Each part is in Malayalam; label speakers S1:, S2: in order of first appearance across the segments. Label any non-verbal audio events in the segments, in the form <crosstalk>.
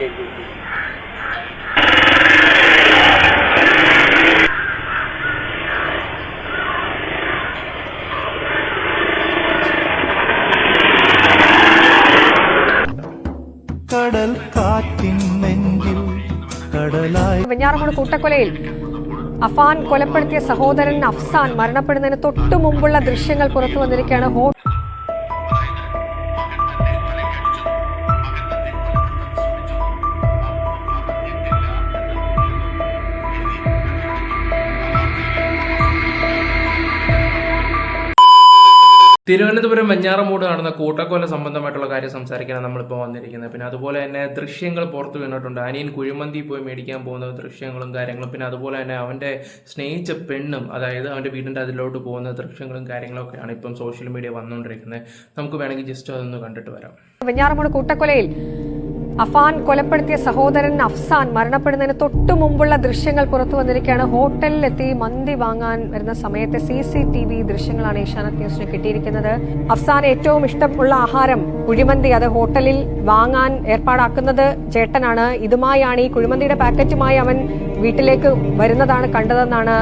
S1: കടൽ കാറ്റിൻ കടലായി
S2: വെഞ്ഞാറമൂട് കൂട്ടക്കൊലയിൽ അഫാൻ കൊലപ്പെടുത്തിയ സഹോദരൻ അഫ്സാൻ മരണപ്പെടുന്നതിന് തൊട്ടു മുമ്പുള്ള ദൃശ്യങ്ങൾ പുറത്തു വന്നിരിക്കുകയാണ്.
S3: തിരുവനന്തപുരം വെഞ്ഞാറമൂട് നടന്ന കൂട്ടക്കൊല സംബന്ധമായിട്ടുള്ള കാര്യം സംസാരിക്കാനാണ് നമ്മളിപ്പോൾ വന്നിരിക്കുന്നത്. പിന്നെ അതുപോലെ തന്നെ ദൃശ്യങ്ങൾ പുറത്തു വീണിട്ടുണ്ട്. അനിയൻ കുഴിമന്തി പോയി മേടിക്കാൻ പോകുന്ന ദൃശ്യങ്ങളും കാര്യങ്ങളും. പിന്നെ അതുപോലെ തന്നെ അവന്റെ സ്നേഹിച്ച പെണ്ണും അതായത് അവന്റെ വീടിന്റെ അതിലോട്ട് പോകുന്ന ദൃശ്യങ്ങളും കാര്യങ്ങളും ഒക്കെയാണ് ഇപ്പം സോഷ്യൽ മീഡിയ വന്നുകൊണ്ടിരിക്കുന്നത്. നമുക്ക് വേണമെങ്കിൽ ജസ്റ്റ് അതൊന്ന് കണ്ടിട്ട് വരാം.
S2: വെഞ്ഞാറമൂട് കൂട്ടക്കൊലയിൽ അഫാൻ കൊലപ്പെടുത്തിയ സഹോദരൻ അഫ്സാൻ മരണപ്പെടുന്നതിന് തൊട്ടു മുമ്പുള്ള ദൃശ്യങ്ങൾ പുറത്തു വന്നിരിക്കുകയാണ്. ഹോട്ടലിലെത്തി മന്തി വാങ്ങാൻ വരുന്ന സമയത്തെ സി സി ടി വി ദൃശ്യങ്ങളാണ് ഏഷ്യാനെറ്റ് ന്യൂസിന് കിട്ടിയിരിക്കുന്നത്. അഫ്സാൻ ഏറ്റവും ഇഷ്ടമുള്ള ആഹാരം കുഴിമന്തി അത് ഹോട്ടലിൽ വാങ്ങാൻ ഏർപ്പാടാക്കുന്നത് ചേട്ടനാണ്. ഇതുമായാണ് ഈ കുഴിമന്തിയുടെ പാക്കറ്റുമായി അവൻ വീട്ടിലേക്ക് വരുന്നതാണ് കണ്ടതെന്നാണ്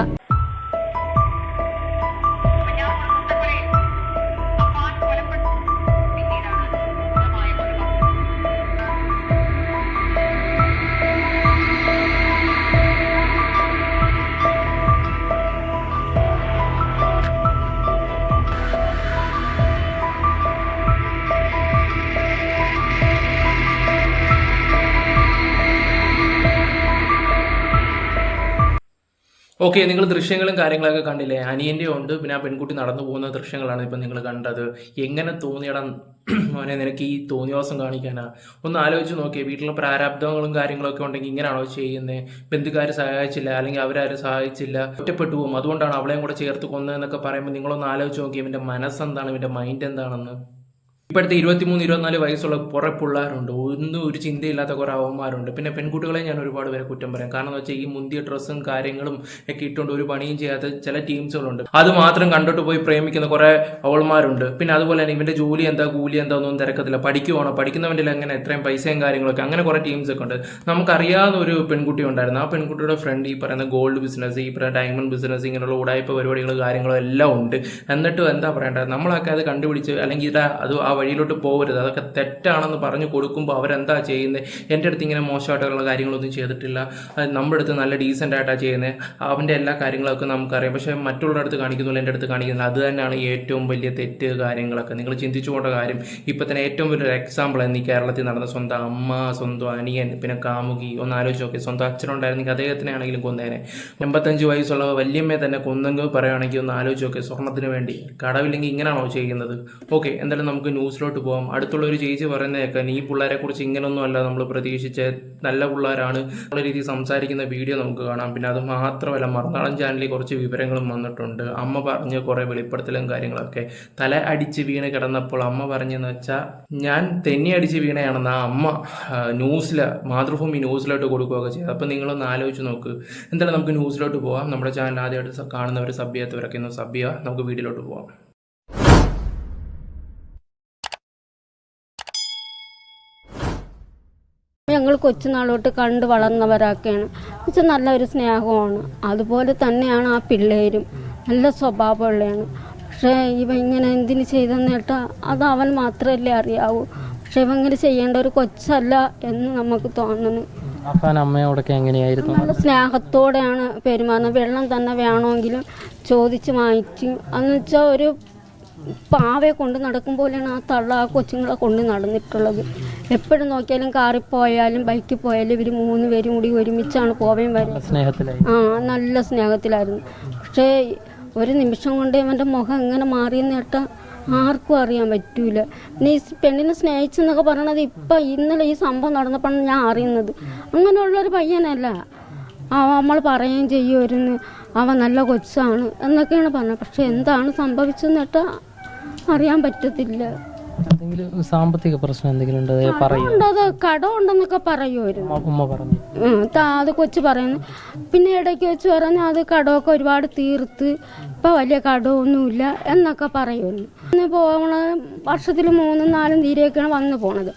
S3: ഓക്കെ നിങ്ങൾ ദൃശ്യങ്ങളും കാര്യങ്ങളൊക്കെ കണ്ടില്ലേ? അനിയന്റെ ഉണ്ട് പിന്നെ ആ പെൺകുട്ടി നടന്നു പോകുന്ന ദൃശ്യങ്ങളാണ് ഇപ്പം നിങ്ങൾ കണ്ടത്. എങ്ങനെ തോന്നിയടാ? <clears throat> മോനെ നിനക്ക് ഈ തോന്നിവാസം കാണിക്കാനാ? ഒന്ന് ആലോചിച്ച് നോക്കിയേ. വീട്ടിലെ പ്രാരാബ്ദങ്ങളും കാര്യങ്ങളൊക്കെ ഉണ്ടെങ്കിൽ ഇങ്ങനെയാണോ ചെയ്യുന്നത് ബന്ധുക്കാർ സഹായിച്ചില്ല അല്ലെങ്കിൽ അവരാരും സഹായിച്ചില്ല ഒറ്റപ്പെട്ടു പോകും. അതുകൊണ്ടാണ് അവളെയും കൂടെ ചേർത്ത് കൊന്നതെന്നൊക്കെ പറയുമ്പോൾ നിങ്ങളൊന്ന് ആലോചിച്ച് നോക്കിയേ ഇവന്റെ മനസ്സെന്താണ്? ഇവന്റെ മൈൻഡ് എന്താണെന്ന് ഇപ്പോഴത്തെ ഇരുപത്തിമൂന്ന് ഇരുപത്തിനാല് വയസ്സുള്ള കുറേ പിള്ളേരുണ്ട് ഒന്നും ഒരു ചിന്തയില്ലാത്ത കുറേ അവന്മാരുണ്ട്. പിന്നെ പെൺകുട്ടികളെ ഞാൻ ഒരുപാട് പേരെ കുറ്റം പറയാം. കാരണം എന്ന് വെച്ചാൽ ഈ മുന്തിയ ഡ്രസ്സും കാര്യങ്ങളും ഒക്കെ ഇട്ടുകൊണ്ട് ഒരു പണിയും ചെയ്യാത്ത ചില ടീംസുകളുണ്ട്. അത് മാത്രം കണ്ടിട്ട് പോയി പ്രേമിക്കുന്ന കുറേ അവൾമാരുണ്ട്. പിന്നെ അതുപോലെ തന്നെ ഇവന്റെ ജോലി എന്താ കൂലി എന്താ ഒന്നും തിരക്കത്തില്ല. പഠിക്കുവാണോ? പഠിക്കുന്നവന്റെ അങ്ങനെ എത്രയും പൈസയും കാര്യങ്ങളൊക്കെ അങ്ങനെ കുറേ ടീംസ് ഒക്കെ ഉണ്ട്. നമുക്കറിയാവുന്ന ഒരു പെൺകുട്ടി ഉണ്ടായിരുന്നു. ആ പെൺകുട്ടിയുടെ ഫ്രണ്ട് ഈ പറയുന്ന ഗോൾഡ് ബിസിനസ് ഈ പറയുന്ന ഡയമണ്ട് ബിസിനസ് ഇങ്ങനെയുള്ള ഉടായ്പ പരിപാടികൾ കാര്യങ്ങളും എല്ലാം ഉണ്ട്. എന്നിട്ട് എന്താ പറയേണ്ടത് നമ്മളൊക്കെ അത് കണ്ടുപിടിച്ച് അല്ലെങ്കിൽ ഇതാ അത് വഴിയിലോട്ട് പോകരുത് അതൊക്കെ തെറ്റാണെന്ന് പറഞ്ഞു കൊടുക്കുമ്പോൾ അവരെന്താ ചെയ്യുന്നത് എന്റെ അടുത്ത് ഇങ്ങനെ മോശമായിട്ടുള്ള കാര്യങ്ങളൊന്നും ചെയ്തിട്ടില്ല. നമ്മുടെ അടുത്ത് നല്ല ഡീസന്റ് ആയിട്ടാണ് ചെയ്യുന്നത് അവന്റെ എല്ലാ കാര്യങ്ങളൊക്കെ നമുക്കറിയാം. പക്ഷേ മറ്റുള്ളവരുടെ അടുത്ത് കാണിക്കുന്നില്ല എന്റെ അടുത്ത് കാണിക്കുന്നത് അത് തന്നെയാണ് ഏറ്റവും വലിയ തെറ്റ് കാര്യങ്ങളൊക്കെ. നിങ്ങൾ ചിന്തിച്ചു പോകേണ്ട കാര്യം ഇപ്പം തന്നെ ഏറ്റവും വലിയൊരു എക്സാമ്പിൾ ഈ കേരളത്തിൽ നടന്ന സ്വന്തം അമ്മ സ്വന്തം അനിയൻ പിന്നെ കാമുകി. ഒന്ന് ആലോചിച്ച് നോക്കി. സ്വന്തം അച്ഛനുണ്ടായിരുന്നെങ്കിൽ അദ്ദേഹത്തിനെ ആണെങ്കിലും കൊന്നേനെ. എൺപത്തഞ്ച് വയസ്സുള്ള വല്യമ്മയെ തന്നെ കൊന്നെങ്കിൽ പറയുകയാണെങ്കിൽ ഒന്ന് ആലോചിച്ച് നോക്കി. സ്വർണത്തിന് വേണ്ടി കടവില്ലെങ്കിൽ ഇങ്ങനെയാണോ ചെയ്യുന്നത്? ഓക്കെ എന്തായാലും നമുക്ക് ന്യൂസിലോട്ട് പോകാം അടുത്തുള്ള ഒരു ചേച്ചി പറയുന്നതൊക്കെ ഈ പിള്ളേരെ കുറിച്ച് ഇങ്ങനൊന്നും അല്ല നമ്മൾ പ്രതീക്ഷിച്ച നല്ല പിള്ളേരാണ്. നല്ല രീതിയിൽ സംസാരിക്കുന്ന വീഡിയോ നമുക്ക് കാണാം. പിന്നെ അത് മാത്രമല്ല മറുനാടൻ ചാനലിൽ കുറച്ച് വിവരങ്ങളും വന്നിട്ടുണ്ട്. അമ്മ പറഞ്ഞ് കുറേ വെളിപ്പെടുത്തലും കാര്യങ്ങളൊക്കെ. തല അടിച്ച് വീണ് കിടന്നപ്പോൾ അമ്മ പറഞ്ഞെന്ന് വെച്ചാൽ ഞാൻ തെന്നി അടിച്ച് വീണയാണെന്ന് ആ അമ്മ ന്യൂസിൽ മാതൃഭൂമി ന്യൂസിലോട്ട് കൊടുക്കുകയൊക്കെ ചെയ്തു. അപ്പോൾ നിങ്ങളൊന്ന് ആലോചിച്ച് നോക്ക്. എന്തായാലും നമുക്ക് ന്യൂസിലോട്ട് പോവാം. നമ്മുടെ ചാനൽ ആദ്യമായിട്ട് കാണുന്നവർ സബ് ചെയ്യാത്തവരൊക്കെ ഒന്ന് സബ് ചെയ്യുക. നമുക്ക് വീഡിയോയിലോട്ട് പോവാം.
S4: ഞങ്ങൾ കൊച്ചുനാളോട്ട് കണ്ട് വളർന്നവരൊക്കെയാണ്. പക്ഷെ നല്ലൊരു സ്നേഹമാണ്. അതുപോലെ തന്നെയാണ് ആ പിള്ളേരും. നല്ല സ്വഭാവമുള്ളതാണ് പക്ഷേ ഇവ ഇങ്ങനെ എന്തിനു ചെയ്തെന്ന് കേട്ടാൽ അത് അവൻ മാത്രമല്ലേ അറിയാവൂ. പക്ഷെ ഇവ ഇങ്ങനെ ചെയ്യേണ്ട ഒരു കൊച്ചല്ല എന്ന് നമുക്ക് തോന്നുന്നു.
S5: അമ്മയോടൊക്കെ എങ്ങനെയായിരുന്നു?
S4: നല്ല സ്നേഹത്തോടെയാണ് പെരുമാറുന്നത്. വെള്ളം തന്നെ വേണമെങ്കിലും ചോദിച്ച് വാങ്ങിച്ചു. എന്ന് വെച്ചാൽ ഒരു പാവയെ കൊണ്ട് നടക്കും പോലെയാണ് ആ തള്ള ആ കൊച്ചുങ്ങളെ കൊണ്ട് നടന്നിട്ടുള്ളത്. എപ്പോഴും നോക്കിയാലും കാറിൽ പോയാലും ബൈക്കിൽ പോയാലും ഇവർ മൂന്ന് പേരും കൂടി ഒരുമിച്ചാണ് പോവേം വരുന്നത്
S5: സ്നേഹത്തിലായി.
S4: ആ നല്ല സ്നേഹത്തിലായിരുന്നു. പക്ഷേ ഒരു നിമിഷം കൊണ്ട് അവന്റെ മുഖം എങ്ങനെ മാറിയെന്ന് കേട്ടാൽ ആർക്കും അറിയാൻ പറ്റൂല. പിന്നെ ഈ പെണ്ണിനെ സ്നേഹിച്ചെന്നൊക്കെ പറയണത് ഇപ്പം ഇന്നലെ ഈ സംഭവം നടന്നപ്പോഴാണ് ഞാൻ അറിയുന്നത്. അങ്ങനെയുള്ളൊരു പയ്യനല്ല. അവ നമ്മൾ പറയുകയും ചെയ്യുമായിരുന്നു അവ നല്ല കൊച്ചാണ് എന്നൊക്കെയാണ് പറഞ്ഞത്. പക്ഷെ എന്താണ് സംഭവിച്ചതെന്ന് കേട്ടാൽ അറിയാൻ പറ്റത്തില്ല.
S5: എന്തെങ്കിലും സാമ്പത്തിക പ്രശ്നം എന്തെങ്കിലും ഉണ്ടോ? അതേ
S4: ഉണ്ടത് കടമുണ്ടെന്നൊക്കെ പറയുമായിരുന്നു
S5: ഉമ്മ- പറഞ്ഞു.
S4: അത് കൊച്ചു പറയുന്നു. പിന്നെ ഇടയ്ക്ക് വെച്ച് പറഞ്ഞു അത് കടമൊക്കെ ഒരുപാട് തീർത്ത് ഇപ്പം വലിയ കടമൊന്നുമില്ല എന്നൊക്കെ പറയുന്നു ഇന്ന് പോകണ വർഷത്തിൽ മൂന്നും നാലും തീരെയൊക്കെയാണ് വന്നു പോണത്.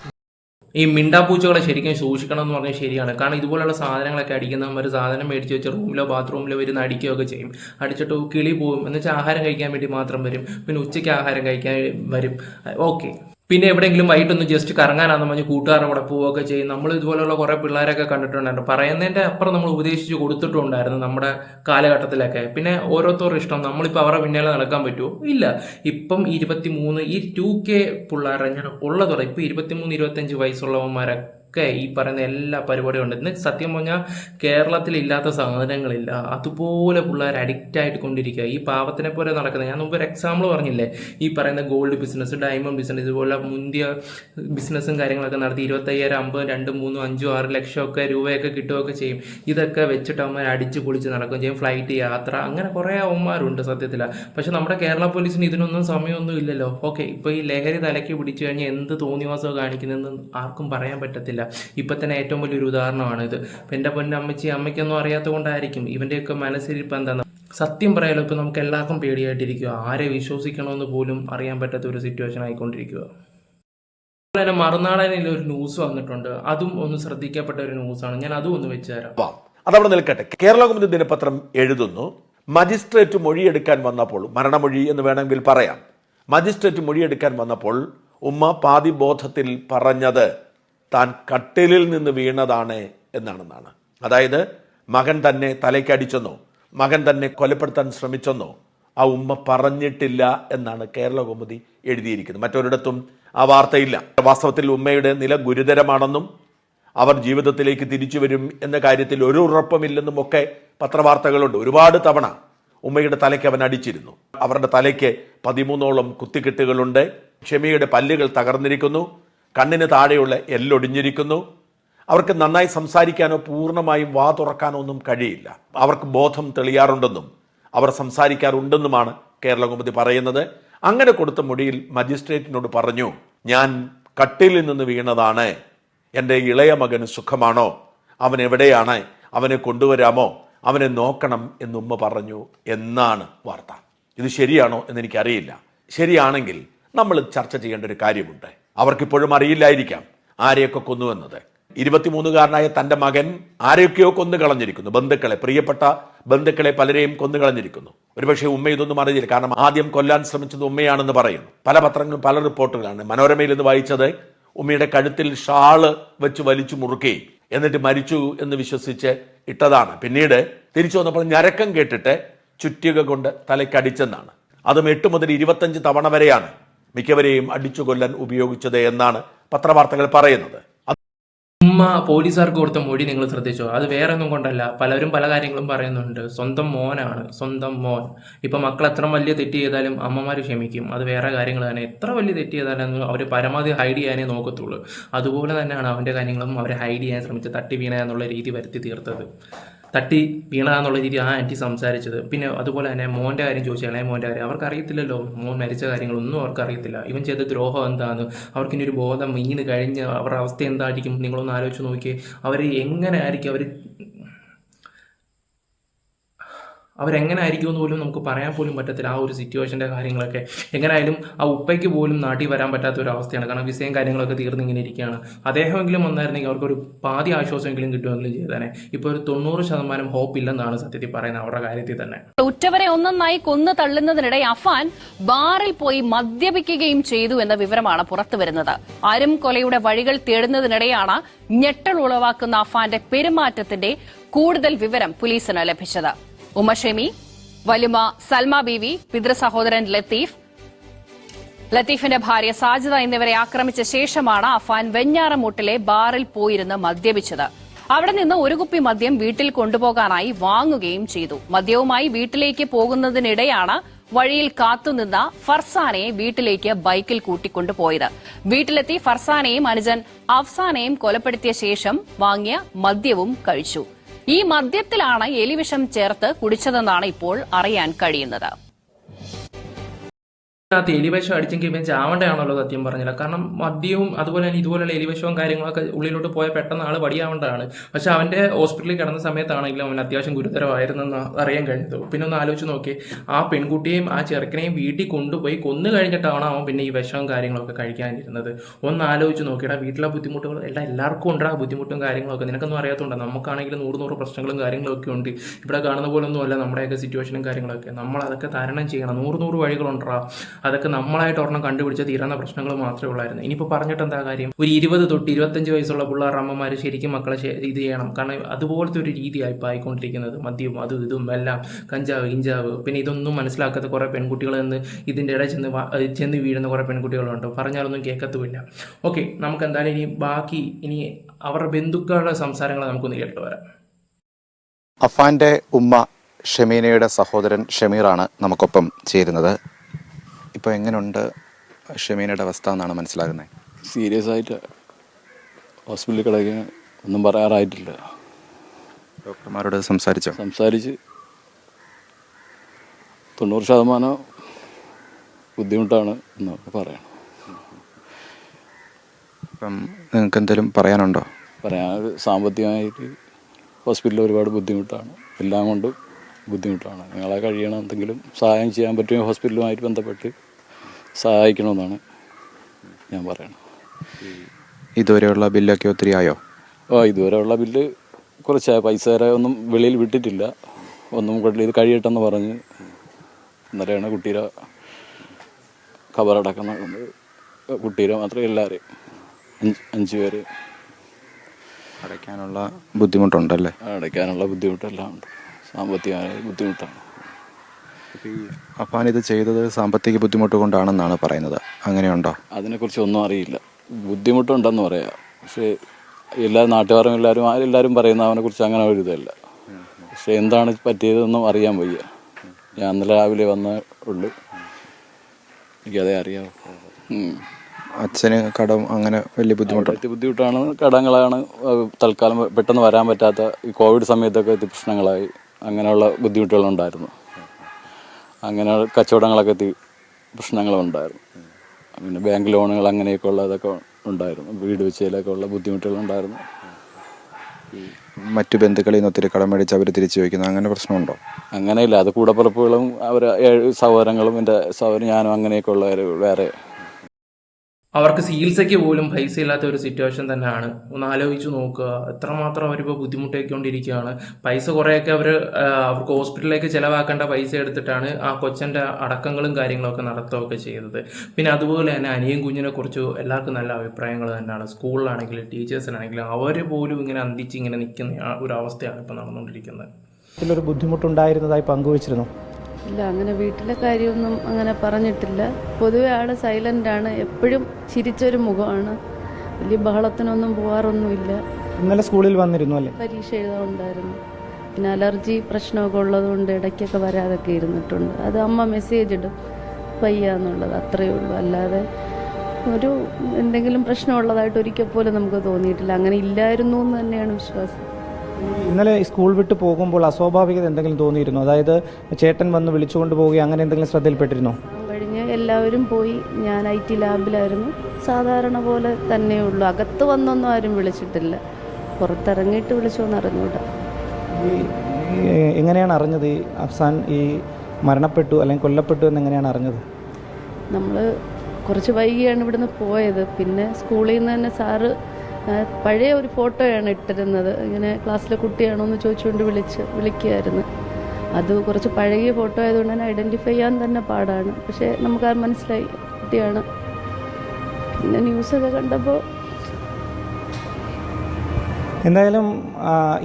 S3: ഈ മിണ്ടാപ്പൂച്ചകളെ ശരിക്കും സൂക്ഷിക്കണം എന്ന് പറഞ്ഞാൽ ശരിയാണ്. കാരണം ഇതുപോലുള്ള സാധനങ്ങളൊക്കെ ഒരു സാധനം മേടിച്ച് വെച്ച് റൂമിലോ ബാത്റൂമിലോ വരുന്ന അടിക്കുകയൊക്കെ ചെയ്യും. അടിച്ചിട്ട് കിളി പോകും എന്ന് വെച്ചാൽ ആഹാരം കഴിക്കാൻ വേണ്ടി മാത്രം വരും. പിന്നെ ഉച്ചയ്ക്ക് ആഹാരം കഴിക്കാൻ വരും. ഓക്കെ. പിന്നെ എവിടെയെങ്കിലും വൈകിട്ടൊന്ന് ജസ്റ്റ് കറങ്ങാനാണെന്ന് പറഞ്ഞ് കൂട്ടുകാരുടെ കൂടെ പോവുകയൊക്കെ ചെയ്യും. നമ്മൾ ഇതുപോലെയുള്ള കുറേ പിള്ളേരൊക്കെ കണ്ടിട്ടുണ്ടായിരുന്നു. പറയുന്നതിന്റെ അപ്പുറം നമ്മൾ ഉപദേശിച്ച് കൊടുത്തിട്ടുണ്ടായിരുന്നു നമ്മുടെ കാലഘട്ടത്തിലൊക്കെ. പിന്നെ ഓരോരുത്തരുടെ ഇഷ്ടം. നമ്മളിപ്പോൾ അവരുടെ പിന്നാലെ നടക്കാൻ പറ്റുമോ ഇല്ല. ഇപ്പം ഇരുപത്തി മൂന്ന് ഈ ടു കെ പിള്ളേരെ ഞാൻ ഉള്ളതോടെ ഇപ്പം ഇരുപത്തി മൂന്ന് ഇരുപത്തഞ്ച് വയസ്സുള്ളവന്മാരൊക്കെ ഈ പറയുന്ന എല്ലാ പരിപാടിയും ഉണ്ട്. ഇന്ന് സത്യം പറഞ്ഞാൽ കേരളത്തിൽ ഇല്ലാത്ത സാധനങ്ങളില്ല. അതുപോലെ പിള്ളേർ അഡിക്റ്റ് ആയിട്ട് കൊണ്ടിരിക്കുക ഈ പാവത്തിനെ പോലെ നടക്കുന്നത് ഞാൻ മുമ്പ് ഒരു എക്സാമ്പിൾ പറഞ്ഞില്ലേ? ഈ പറയുന്ന ഗോൾഡ് ബിസിനസ് ഡയമണ്ട് ബിസിനസ് ഇതുപോലെ മുന്തിയ ബിസിനസ്സും കാര്യങ്ങളൊക്കെ നടത്തി ഇരുപത്തയ്യായിരം അമ്പത് രണ്ട് മൂന്നും അഞ്ചും ആറ് ലക്ഷമൊക്കെ രൂപയൊക്കെ കിട്ടുകയൊക്കെ ചെയ്യും. ഇതൊക്കെ വെച്ചിട്ട് അവന്മാർ അടിച്ച് പൊളിച്ച് നടക്കുകയും ചെയ്യും. ഫ്ലൈറ്റ് യാത്ര അങ്ങനെ കുറേ അവന്മാരുണ്ട് സത്യത്തിൽ പക്ഷെ നമ്മുടെ കേരള പോലീസിന് ഇതിനൊന്നും സമയമൊന്നും ഇല്ലല്ലോ. ഓക്കെ ഇപ്പോൾ ഈ ലഹരി തലയ്ക്ക് പിടിച്ചു കഴിഞ്ഞാൽ എന്ത് തോന്നിവാസമോ കാണിക്കുന്നതെന്ന് ആർക്കും പറയാൻ പറ്റത്തില്ല. ഇപ്പം തന്നെ ഏറ്റവും വലിയൊരു ഉദാഹരണമാണ് ഇത്. ഇപ്പം എന്റെ പൊന്നമ്മച്ചി അമ്മയ്ക്കൊന്നും അറിയാത്ത കൊണ്ടായിരിക്കും ഇവന്റെയൊക്കെ മനസ്സിലിപ്പം എന്താണ് സത്യം പറയാലോ ഇപ്പം നമുക്ക് എല്ലാവർക്കും പേടിയായിട്ടിരിക്കുക. ആരെ വിശ്വസിക്കണമെന്ന് പോലും അറിയാൻ പറ്റാത്ത ഒരു സിറ്റുവേഷൻ ആയിക്കൊണ്ടിരിക്കുക. തന്നെ മറുനാടനിൽ ഒരു ന്യൂസ് വന്നിട്ടുണ്ട്. അതും ഒന്ന് ശ്രദ്ധിക്കപ്പെട്ട ഒരു ന്യൂസാണ് ഞാൻ അതും ഒന്ന് വെച്ച് തരാം
S6: ആവാം അതവിടെ നിൽക്കട്ടെ. കേരളകൗമുദി ദിനപത്രം എഴുതുന്നു. മജിസ്ട്രേറ്റ് മൊഴിയെടുക്കാൻ വന്നപ്പോൾ മരണമൊഴി എന്ന് വേണമെങ്കിൽ പറയാം. മജിസ്ട്രേറ്റ് മൊഴിയെടുക്കാൻ വന്നപ്പോൾ ഉമ്മ പാതിബോധത്തിൽ പറഞ്ഞത് താൻ കട്ടിലിൽ നിന്ന് വീണതാണ് എന്നാണെന്നാണ്. അതായത് മകൻ തന്നെ തലയ്ക്കടിച്ചെന്നോ മകൻ തന്നെ കൊലപ്പെടുത്താൻ ശ്രമിച്ചെന്നോ ആ ഉമ്മ പറഞ്ഞിട്ടില്ല എന്നാണ് കേരള കേരളകൗമുദി എഴുതിയിരിക്കുന്നത്. മറ്റൊരിടത്തും ആ വാർത്തയില്ല. വാസ്തവത്തിൽ ഉമ്മയുടെ നില ഗുരുതരമാണെന്നും അവർ ജീവിതത്തിലേക്ക് തിരിച്ചു വരും എന്ന കാര്യത്തിൽ ഒരു ഉറപ്പുമില്ലെന്നും ഒക്കെ പത്രവാർത്തകളുണ്ട്. ഒരുപാട് തവണ ഉമ്മയുടെ തലയ്ക്ക് അവൻ അടിച്ചിരുന്നു. അവരുടെ തലയ്ക്ക് പതിമൂന്നോളം കുത്തിക്കെട്ടുകളുണ്ട്. ക്ഷമയുടെ പല്ലുകൾ തകർന്നിരിക്കുന്നു. കണ്ണിന് താഴെയുള്ള എല്ലൊടിഞ്ഞിരിക്കുന്നു. അവർക്ക് നന്നായി സംസാരിക്കാനോ പൂർണമായും വാ തുറക്കാനോ ഒന്നും കഴിയില്ല. അവർക്ക് ബോധം തെളിയാറുണ്ടെന്നും അവർ സംസാരിക്കാറുണ്ടെന്നുമാണ് കേരളകൗമുദി പറയുന്നത്. അങ്ങനെ കൊടുത്ത മുടിയിൽ മജിസ്ട്രേറ്റിനോട് പറഞ്ഞു ഞാൻ കട്ടിലിൽ നിന്ന് വീണതാണ്. എന്റെ ഇളയ മകന് സുഖമാണോ? അവൻ എവിടെയാണ്? അവനെ കൊണ്ടുവരാമോ? അവനെ നോക്കണം എന്നുമ്മ പറഞ്ഞു എന്നാണ് വാർത്ത. ഇത് ശരിയാണോ എന്നെനിക്കറിയില്ല ശരിയാണെങ്കിൽ നമ്മൾ ചർച്ച ചെയ്യേണ്ട ഒരു കാര്യമുണ്ട്. അവർക്കിപ്പോഴും അറിയില്ലായിരിക്കാം ആരെയൊക്കെ കൊന്നുവെന്നത് ഇരുപത്തിമൂന്നുകാരനായ തന്റെ മകൻ ആരെയൊക്കെയോ കൊന്നു കളഞ്ഞിരിക്കുന്നു. ബന്ധുക്കളെ പ്രിയപ്പെട്ട ബന്ധുക്കളെ പലരെയും കൊന്നു കളഞ്ഞിരിക്കുന്നു. ഒരുപക്ഷെ ഉമ്മ ഇതൊന്നും അറിയില്ല കാരണം ആദ്യം കൊല്ലാൻ ശ്രമിച്ചത് ഉമ്മയാണെന്ന് പറയുന്നു. പല പത്രങ്ങളും പല റിപ്പോർട്ടുകളാണ്. മനോരമയിൽ നിന്ന് വായിച്ചത് ഉമ്മയുടെ കഴുത്തിൽ ഷാൾ വെച്ച് വലിച്ചു മുറുക്കി എന്നിട്ട് മരിച്ചു എന്ന് വിശ്വസിച്ച് ഇട്ടതാണ്. പിന്നീട് തിരിച്ചു വന്നപ്പോൾ ഞരക്കം കേട്ടിട്ട് ചുറ്റിക കൊണ്ട് തലയ്ക്കടിച്ചെന്നാണ് അതും എട്ട് മുതൽ ഇരുപത്തഞ്ച് തവണ വരെയാണ് മിക്കവരെയും അടിച്ചു കൊല്ലാൻ ഉപയോഗിച്ചത് എന്നാണ് പത്രവാർത്തകൾ പറയുന്നത്.
S3: ഉമ്മ പോലീസുകാർക്ക് കൊടുത്ത മൊഴി നിങ്ങൾ ശ്രദ്ധിച്ചോ? അത് വേറെ ഒന്നും കൊണ്ടല്ല. പലരും പല കാര്യങ്ങളും പറയുന്നുണ്ട്. സ്വന്തം മോനാണ്. സ്വന്തം മോൻ. ഇപ്പം മക്കൾ എത്ര വലിയ തെറ്റ് ചെയ്താലും അമ്മമാർ ക്ഷമിക്കും. അത് വേറെ കാര്യങ്ങൾ തന്നെ. എത്ര വലിയ തെറ്റ് ചെയ്താലും അവർ പരമാവധി ഹൈഡ് ചെയ്യാനേ നോക്കത്തുള്ളൂ. അതുപോലെ തന്നെയാണ് അവന്റെ കാര്യങ്ങളും അവരെ ഹൈഡ് ചെയ്യാൻ ശ്രമിച്ച് തട്ടി വീണ എന്നുള്ള രീതി വരുത്തി തീർത്തത്. തട്ടി വീണാന്നുള്ള രീതി ആ ആന്റി സംസാരിച്ചത്. പിന്നെ അതുപോലെ തന്നെ മോന്റെ കാര്യം ചോദിച്ചാൽ ഇളയ മോന്റെ കാര്യം? അവർക്ക് അറിയത്തില്ലല്ലോ മോൻ മരിച്ച കാര്യങ്ങളൊന്നും അവർക്ക് അറിയത്തില്ല ഇവൻ ചെയ്ത ദ്രോഹം എന്താണ് അവർക്കിനി ഒരു ബോധം ഇങ്ങനെ കഴിഞ്ഞ് അവരുടെ അവസ്ഥ എന്തായിരിക്കും? നിങ്ങളൊന്ന് ആലോചിച്ച് നോക്കിയേ. അവർ എങ്ങനെ ആയിരിക്കും? അവർ അവരെങ്ങനെ ആയിരിക്കുമെന്ന് പോലും നമുക്ക് പറയാൻ പോലും പറ്റത്തില്ല. ആ ഒരു സിറ്റുവേഷന്റെ കാര്യങ്ങളൊക്കെ എങ്ങനെയായാലും ആ ഉപ്പയ്ക്ക് പോലും നാട്ടിൽ വരാൻ പറ്റാത്ത ഒരു അവസ്ഥയാണ്. കാരണം വിസയും കാര്യങ്ങളൊക്കെ തീർന്ന് ഇങ്ങനെ ഇരിക്കുകയാണ്. അദ്ദേഹമെങ്കിലും വന്നായിരുന്നെങ്കിൽ അവർക്കൊരു പാതി ആശ്വാസമെങ്കിലും കിട്ടുമെങ്കിലും ചെയ്തേനെ. ഇപ്പോൾ ഒരു തൊണ്ണൂറ് ശതമാനം ഹോപ്പ് ഇല്ലെന്നാണ് സത്യത്തിൽ പറയുന്നത് അവരുടെ കാര്യത്തിൽ തന്നെ.
S7: ഉറ്റവരെ ഒന്നൊന്നായി കൊന്നു തള്ളുന്നതിനിടെ അഫാൻ ബാറിൽ പോയി മദ്യപിക്കുകയും ചെയ്തു എന്ന വിവരമാണ് പുറത്തു വരുന്നത്. അരും കൊലയുടെ വഴികൾ തേടുന്നതിനിടെയാണ് ഞെട്ടൽ ഉളവാക്കുന്ന അഫാന്റെ പെരുമാറ്റത്തിന്റെ കൂടുതൽ വിവരം പോലീസിന് ലഭിച്ചത്. ഉമഷെമി വലുമ സൽമ ബീവി പിതൃസഹോദരൻ ലത്തീഫ്. ലത്തീഫിന്റെ ഭാര്യ സാജിദ എന്നിവരെ ആക്രമിച്ച ശേഷമാണ് അഫാൻ വെഞ്ഞാറമൂട്ടിലെ ബാറിൽ പോയിരുന്ന് മദ്യപിച്ചത്. അവിടെ നിന്ന് ഒരു കുപ്പി മദ്യം വീട്ടിൽ കൊണ്ടുപോകാനായി വാങ്ങുകയും ചെയ്തു. മദ്യവുമായി വീട്ടിലേക്ക് പോകുന്നതിനിടെയാണ് വഴിയിൽ കാത്തുനിന്ന ഫർസാനയെ വീട്ടിലേക്ക് ബൈക്കിൽ കൂട്ടിക്കൊണ്ടുപോയത്. വീട്ടിലെത്തി ഫർസാനയും അനുജൻ അഫ്സാനെയും കൊലപ്പെടുത്തിയ ശേഷം വാങ്ങിയ മദ്യവും കഴിച്ചു. ഈ മദ്യത്തിലാണ് എലിവിഷം ചേർത്ത് കുടിച്ചതെന്നാണ് ഇപ്പോൾ അറിയാൻ കഴിയുന്നത്.
S3: അതിനകത്ത് എലിവിഷം അടിച്ചെങ്കിൽ ഇവൻ ചാവണ്ടയാണല്ലോ സത്യം പറഞ്ഞില്ല കാരണം മദ്യവും അതുപോലെ തന്നെ ഇതുപോലെയുള്ള എലിവശവും കാര്യങ്ങളൊക്കെ ഉള്ളിലോട്ട് പോയ പെട്ടെന്ന് ആൾ പടിയാവേണ്ടതാണ്. പക്ഷെ അവന്റെ ഹോസ്പിറ്റലിൽ കിടന്ന സമയത്താണെങ്കിലും അവൻ അത്യാവശ്യം ഗുരുതരമായിരുന്നെന്ന് അറിയാൻ കഴിഞ്ഞത് പിന്നെ ഒന്ന് ആലോചിച്ച് നോക്കി ആ പെൺകുട്ടിയെയും ആ ചെറുക്കനെയും വീട്ടിൽ കൊണ്ടുപോയി കൊന്നു കഴിഞ്ഞിട്ടാണ് അവൻ പിന്നെ ഈ വിഷവും കാര്യങ്ങളൊക്കെ കഴിക്കാനിരുന്നത്. ഒന്ന് ആലോചിച്ച് നോക്കിയടാ വീട്ടിലെ ബുദ്ധിമുട്ടുകൾ എല്ലാം എല്ലാവർക്കും ഉണ്ടാ ബുദ്ധിമുട്ടും കാര്യങ്ങളൊക്കെ. നിനക്കൊന്നും അറിയാത്തതുകൊണ്ട് നമുക്കാണെങ്കിൽ നൂറ് നൂറ് പ്രശ്നങ്ങളും കാര്യങ്ങളൊക്കെ ഉണ്ട്. ഇവിടെ കാണുന്ന പോലൊന്നും അല്ല നമ്മുടെയൊക്കെ സിറ്റുവേഷനും കാര്യങ്ങളൊക്കെ. നമ്മൾ അതൊക്കെ തരണം ചെയ്യണം. നൂറ് നൂറ് വഴികളുണ്ടാ അതൊക്കെ നമ്മളായിട്ട് ഒരെണ്ണം കണ്ടുപിടിച്ച തീരുന്ന പ്രശ്നങ്ങൾ മാത്രമേ ഉള്ളായിരുന്നു. ഇനിയിപ്പോൾ പറഞ്ഞിട്ട് എന്താ കാര്യം? ഒരു ഇരുപത് തൊട്ട് ഇരുപത്തഞ്ച് വയസ്സുള്ള പിള്ളേർ അമ്മമാർ ശരിക്കും മക്കളെ ഇത് ചെയ്യണം. കാരണം അതുപോലത്തെ ഒരു രീതിയായി ഇപ്പോൾ ആയിക്കൊണ്ടിരിക്കുന്നത്. മദ്യവും അതും ഇതും എല്ലാം. കഞ്ചാവ് ഇഞ്ചാവ് പിന്നെ ഇതൊന്നും മനസ്സിലാക്കാത്ത കുറേ പെൺകുട്ടികൾ എന്ന് ഇതിന്റെ ഇടയിൽ ചെന്ന് ചെന്ന് വീഴുന്ന കുറേ പെൺകുട്ടികളുണ്ട്? പറഞ്ഞാലൊന്നും കേൾക്കത്തുമില്ല ഓക്കെ നമുക്ക് എന്തായാലും ഇനി ബാക്കി ഇനി അവരുടെ ബന്ധുക്കളുടെ സംസാരങ്ങൾ നമുക്കൊന്ന് കേട്ടു വരാം.
S8: അഫാന്റെ ഉമ്മ ഷമീനയുടെ സഹോദരൻ ഷമീറാണ് നമുക്കൊപ്പം ചേരുന്നത്. ഇപ്പോൾ എങ്ങനെയുണ്ട് ഷമീനയുടെ അവസ്ഥ എന്നാണ് മനസ്സിലാകുന്നത്?
S9: സീരിയസ് ആയിട്ട് ഹോസ്പിറ്റലിൽ കിടക്കാൻ ഒന്നും പറയാറായിട്ടില്ല.
S8: ഡോക്ടർമാരോട് സംസാരിച്ചോ?
S9: സംസാരിച്ച് തൊണ്ണൂറ് ശതമാനം ബുദ്ധിമുട്ടാണ് എന്ന് പറയണം.
S8: ഇപ്പം നിങ്ങൾക്ക് എന്തെങ്കിലും പറയാനുണ്ടോ?
S9: പറയാൻ സാമ്പത്തികമായിട്ട് ഹോസ്പിറ്റലിൽ ഒരുപാട് ബുദ്ധിമുട്ടാണ്. എല്ലാം കൊണ്ടും ബുദ്ധിമുട്ടാണ്. നിങ്ങളെ കഴിയണം എന്തെങ്കിലും സഹായം ചെയ്യാൻ പറ്റുമെങ്കിൽ ഹോസ്പിറ്റലുമായിട്ട് ബന്ധപ്പെട്ട് സഹായിക്കണമെന്നാണ് ഞാൻ പറയണത്
S8: ഇതുവരെയുള്ള ബില്ലൊക്കെ ഒത്തിരി ആയോ
S9: ആ ഇതുവരെയുള്ള ബില്ല് കുറച്ച് പൈസ വരെ ഒന്നും വെളിയിൽ വിട്ടിട്ടില്ല. ഒന്നും കൂടി ഇത് കഴിയട്ടെന്ന് പറഞ്ഞ് ഇന്നലെയാണ് കുട്ടീരെ കബറടക്കുന്ന കുട്ടീരെ മാത്രമേ എല്ലാവരെയും അഞ്ച് അഞ്ച് പേര്
S8: അടയ്ക്കാനുള്ള ബുദ്ധിമുട്ടുണ്ടല്ലേ?
S9: അടയ്ക്കാനുള്ള ബുദ്ധിമുട്ടെല്ലാം ഉണ്ട്. സാമ്പത്തികമായ ബുദ്ധിമുട്ടാണ്.
S8: അപ്പാൻ ഇത് ചെയ്തത് സാമ്പത്തിക ബുദ്ധിമുട്ട് കൊണ്ടാണെന്നാണ് പറയുന്നത്. അങ്ങനെയുണ്ടോ?
S9: അതിനെക്കുറിച്ച് ഒന്നും അറിയില്ല. ബുദ്ധിമുട്ടുണ്ടെന്ന് പറയാം. പക്ഷേ എല്ലാ നാട്ടുകാരും എല്ലാവരും ആരെല്ലാവരും പറയുന്ന അവനെക്കുറിച്ച് അങ്ങനെ ഒരു ഇതല്ല. പക്ഷെ എന്താണ് പറ്റിയതെന്നും അറിയാൻ വയ്യ. ഞാൻ ഇന്നലെ രാവിലെ വന്ന ഉള്ളു എനിക്കതേ അറിയാവൂ.
S8: അച്ഛന് കടം അങ്ങനെ വലിയ
S9: ബുദ്ധിമുട്ട് ബുദ്ധിമുട്ടാണ്. കടങ്ങളാണ്. തൽക്കാലം പെട്ടെന്ന് വരാൻ പറ്റാത്ത ഈ കോവിഡ് സമയത്തൊക്കെ പ്രശ്നങ്ങളായി. അങ്ങനെയുള്ള ബുദ്ധിമുട്ടുകളുണ്ടായിരുന്നു. അങ്ങനെ കച്ചവടങ്ങളൊക്കെ എത്തി പ്രശ്നങ്ങളുണ്ടായിരുന്നു. പിന്നെ ബാങ്ക് ലോണുകൾ അങ്ങനെയൊക്കെ ഉള്ളതൊക്കെ ഉണ്ടായിരുന്നു. വീട് വെച്ചതിലൊക്കെ ഉള്ള ബുദ്ധിമുട്ടുകളുണ്ടായിരുന്നു.
S8: മറ്റു ബന്ധുക്കളിൽ നിന്ന് ഒത്തിരി കടം മേടിച്ച് അവർ തിരിച്ചു വയ്ക്കുന്നു അങ്ങനെ പ്രശ്നമുണ്ടോ?
S9: അങ്ങനെയില്ല. അത് കൂടെപ്പുറപ്പുകളും അവർ ഏഴ് സഹോദരങ്ങളും എന്റെ സഹോദരൻ ഞാനും അങ്ങനെയൊക്കെ ഉള്ളവർ വേറെ
S3: അവർക്ക് ചികിത്സയ്ക്ക് പോലും പൈസ ഇല്ലാത്ത ഒരു സിറ്റുവേഷൻ തന്നെയാണ്. ഒന്ന് ആലോചിച്ച് നോക്കുക. എത്രമാത്രം അവരിപ്പോൾ ബുദ്ധിമുട്ടിക്കൊണ്ടിരിക്കുകയാണ്. പൈസ കുറേയൊക്കെ അവർ അവർക്ക് ഹോസ്പിറ്റലിലേക്ക് ചിലവാക്കേണ്ട പൈസ എടുത്തിട്ടാണ് ആ കൊച്ചന്റെ അടക്കങ്ങളും കാര്യങ്ങളൊക്കെ നടത്തുകയൊക്കെ ചെയ്തത്. പിന്നെ അതുപോലെ തന്നെ അനിയൻ കുഞ്ഞിനെ കുറിച്ച് എല്ലാവർക്കും നല്ല അഭിപ്രായങ്ങൾ തന്നെയാണ്. സ്കൂളിലാണെങ്കിലും ടീച്ചേഴ്സിനാണെങ്കിലും അവർ പോലും ഇങ്ങനെ അന്തിച്ച് ഇങ്ങനെ നിൽക്കുന്ന ഒരു അവസ്ഥയാണ് ഇപ്പോൾ നടന്നുകൊണ്ടിരിക്കുന്നത്.
S10: ഇതിലൊരു ബുദ്ധിമുട്ടുണ്ടായിരുന്നതായി പങ്കുവച്ചിരുന്നു.
S11: ഇല്ല അങ്ങനെ വീട്ടിലെ കാര്യമൊന്നും അങ്ങനെ പറഞ്ഞിട്ടില്ല. പൊതുവെ ആൾ സൈലന്റ് ആണ്. എപ്പോഴും ചിരിച്ചൊരു മുഖമാണ്. വലിയ ബഹളത്തിനൊന്നും പോകാറൊന്നുമില്ല
S10: ഇന്നലെ സ്കൂളിൽ വന്നിരുന്നു അല്ലേ?
S11: പരീക്ഷ എഴുതാറുണ്ടായിരുന്നു. പിന്നെ അലർജി പ്രശ്നമൊക്കെ ഉള്ളതുകൊണ്ട് ഇടയ്ക്കൊക്കെ വരാതൊക്കെ ഇരുന്നിട്ടുണ്ട്. അത് അമ്മ മെസ്സേജ് ഇടും. വയ്യ എന്നുള്ളത് അത്രയേ ഉള്ളൂ. അല്ലാതെ ഒരു എന്തെങ്കിലും പ്രശ്നമുള്ളതായിട്ട് ഒരിക്കൽ പോലും നമുക്ക് തോന്നിയിട്ടില്ല. അങ്ങനെ ഇല്ലായിരുന്നു എന്ന് തന്നെയാണ് വിശ്വാസം.
S10: ഇന്നലെ സ്കൂൾ വിട്ട് പോകുമ്പോൾ അസ്വാഭാവികത എന്തെങ്കിലും തോന്നിയിരുന്നു? അതായത് ചേട്ടൻ വന്ന് വിളിച്ചുകൊണ്ട് പോവുകയോ അങ്ങനെ എന്തെങ്കിലും ശ്രദ്ധയിൽപ്പെട്ടിരുന്നു?
S11: കഴിഞ്ഞ് എല്ലാവരും പോയി. ഞാൻ ഐ ടി ലാബിലായിരുന്നു. സാധാരണ പോലെ തന്നെയുള്ളൂ അകത്ത് വന്നൊന്നും ആരും വിളിച്ചിട്ടില്ല. പുറത്തിറങ്ങിയിട്ട് വിളിച്ചോന്ന് അറിഞ്ഞൂടാ.
S10: എങ്ങനെയാണ് അറിഞ്ഞത്? ഈ അഫ്സാൻ ഈ മരണപ്പെട്ടു അല്ലെങ്കിൽ കൊല്ലപ്പെട്ടു എന്ന് എങ്ങനെയാണ് അറിഞ്ഞത്?
S11: നമ്മൾ കുറച്ച് വൈകിയാണ് ഇവിടുന്ന് പോയത്. പിന്നെ സ്കൂളിൽ നിന്ന് തന്നെ സാറ് പഴയ ഒരു ഫോട്ടോയാണ് ഇട്ടിരുന്നത്. ഇങ്ങനെ ക്ലാസ്സിലെ കുട്ടിയാണോ എന്ന് ചോദിച്ചുകൊണ്ട് വിളിച്ച് വിളിക്കുകയായിരുന്നു അത് കുറച്ച് പഴകിയ ഫോട്ടോ ആയതുകൊണ്ട് തന്നെ ഐഡന്റിഫൈ ചെയ്യാൻ തന്നെ പാടാണ്. പക്ഷേ നമുക്ക് അത് മനസ്സിലായി. കുട്ടിയാണ്. പിന്നെ ന്യൂസൊക്കെ കണ്ടപ്പോൾ
S10: എന്തായാലും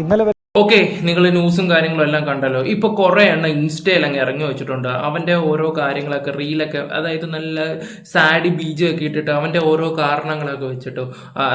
S10: ഇന്നലെ
S3: ഓക്കെ നിങ്ങൾ ന്യൂസും കാര്യങ്ങളും എല്ലാം കണ്ടല്ലോ. ഇപ്പൊ കുറെ എണ്ണം ഇൻസ്റ്റയിൽ അങ്ങ് ഇറങ്ങി വെച്ചിട്ടുണ്ട്. അവന്റെ ഓരോ കാര്യങ്ങളൊക്കെ റീലൊക്കെ അതായത് നല്ല സാഡി ബീജൊക്കെ ഇട്ടിട്ട് അവന്റെ ഓരോ കാരണങ്ങളൊക്കെ വെച്ചിട്ട്.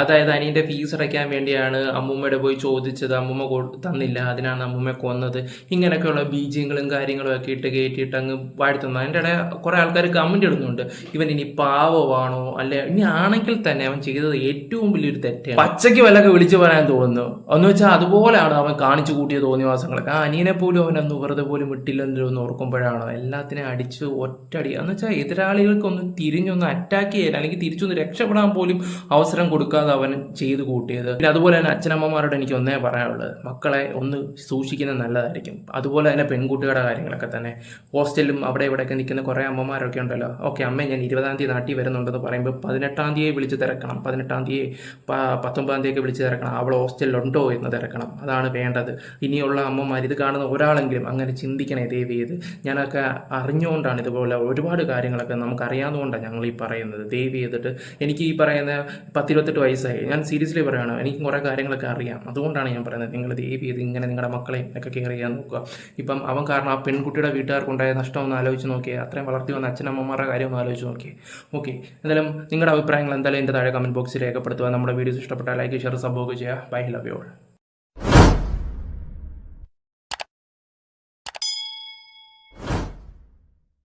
S3: അതായത് അനിയന്റെ ഫീസ് അടയ്ക്കാൻ വേണ്ടിയാണ് അമ്മൂമ്മയുടെ പോയി ചോദിച്ചത്. അമ്മൂമ്മ തന്നില്ല. അതിനാണ് അമ്മൂമ്മ കൊന്നത്. ഇങ്ങനെയൊക്കെയുള്ള ബീജങ്ങളും കാര്യങ്ങളും ഒക്കെ ഇട്ട് കയറ്റിയിട്ട് അങ്ങ് വാഴ്ത്തുന്നു അതിന്റെ ഇടയിൽ കുറെ ആൾക്കാർ കമന്റ് ഇടുന്നുണ്ട്. ഇവൻ ഇനി പാവമാണോ? അല്ലെ ഇനി ആണെങ്കിൽ തന്നെ അവൻ ചെയ്തത് ഏറ്റവും വലിയൊരു തെറ്റാണ്. പച്ചയ്ക്ക് വല്ലൊക്കെ വിളിച്ചു പറയാൻ തോന്നുന്നു. എന്ന് വെച്ചാൽ അതുപോലെയാണ് അവൻ കാണിച്ചു കൂട്ടിയ തോന്നിവാസങ്ങളൊക്കെ. ആ അനിയനെ പോലും അവനൊന്നും വെറുതെ പോലും വിട്ടില്ലെന്നൊരു എന്ന് ഓർക്കുമ്പോഴാണോ? എല്ലാത്തിനെയും അടിച്ച് ഒറ്റടി എന്ന് വെച്ചാൽ എതിരാളികൾക്കൊന്ന് തിരിഞ്ഞൊന്ന് അറ്റാക്ക് ചെയ്യാൻ അല്ലെങ്കിൽ തിരിച്ചൊന്ന് രക്ഷപ്പെടാൻ പോലും അവസരം കൊടുക്കാതെ അവൻ ചെയ്ത് കൂട്ടിയത്. പിന്നെ അതുപോലെ തന്നെ അച്ഛനമ്മമാരോട് എനിക്ക് ഒന്നേ പറയാനുള്ളത്. മക്കളെ ഒന്ന് സൂക്ഷിക്കുന്നത് നല്ലതായിരിക്കും. അതുപോലെ തന്നെ പെൺകുട്ടികളുടെ കാര്യങ്ങളൊക്കെ തന്നെ. ഹോസ്റ്റലിലും അവിടെ ഇവിടെയൊക്കെ നിൽക്കുന്ന കുറേ അമ്മമാരൊക്കെ ഉണ്ടല്ലോ. ഓക്കെ അമ്മ ഞാൻ ഇരുപതാം തീയതി നാട്ടിൽ വരുന്നുണ്ടെന്ന് പറയുമ്പോൾ പതിനെട്ടാം തീയതി വിളിച്ച് തിരക്കണം. പതിനെട്ടാം തീയതി പത്തൊമ്പതാം തീയതി വിളിച്ച് തിരക്കണം. അവൾ ഹോസ്റ്റലിലുണ്ടോ എന്ന് തിരക്കണം. അതാണ് വേണ്ടത്. ഇനിയുള്ള അമ്മമാർ ഇത് കാണുന്ന ഒരാളെങ്കിലും അങ്ങനെ ചിന്തിക്കണേ ദൈവം ചെയ്ത് ഞാനൊക്കെ അറിഞ്ഞുകൊണ്ടാണ് ഇതുപോലെ ഒരുപാട് കാര്യങ്ങളൊക്കെ നമുക്ക് അറിയാവുന്നതുകൊണ്ടാണ് ഞങ്ങൾ ഈ പറയുന്നത്. ദൈവം ചെയ്തിട്ട് എനിക്ക് ഈ പറയുന്ന പത്തിരുപത്തെട്ട് വയസ്സായി. ഞാൻ സീരിയസ്ലി പറയുകയാണ് എനിക്ക് കുറേ കാര്യങ്ങളൊക്കെ അറിയാം. അതുകൊണ്ടാണ് ഞാൻ പറയുന്നത് നിങ്ങൾ ദേവി ചെയ്ത് ഇങ്ങനെ നിങ്ങളുടെ മക്കളെ ഒക്കെ കെയർ ചെയ്യാൻ നോക്കുക. ഇപ്പം അവൻ കാരണം ആ പെൺകുട്ടിയുടെ വീട്ടുകാർക്കുണ്ടായ നഷ്ടം ഒന്ന് ആലോചിച്ച് നോക്കിയേ അത്രയും വളർത്തി വന്ന അച്ഛനമ്മമാരുടെ കാര്യം ഒന്ന് ആലോചിച്ച് നോക്കിയേ. ഓക്കെ എന്തായാലും നിങ്ങളുടെ അഭിപ്രായങ്ങൾ എന്തായാലും എന്റെ താഴെ കമന്റ് ബോക്സിൽ രേഖപ്പെടുത്തുക. നമ്മുടെ വീഡിയോസ് ഇഷ്ടപ്പെട്ടാൽ ലൈക്ക് ഷെയർ സബ്ബോക്ക് ചെയ്യുക. Bye love you all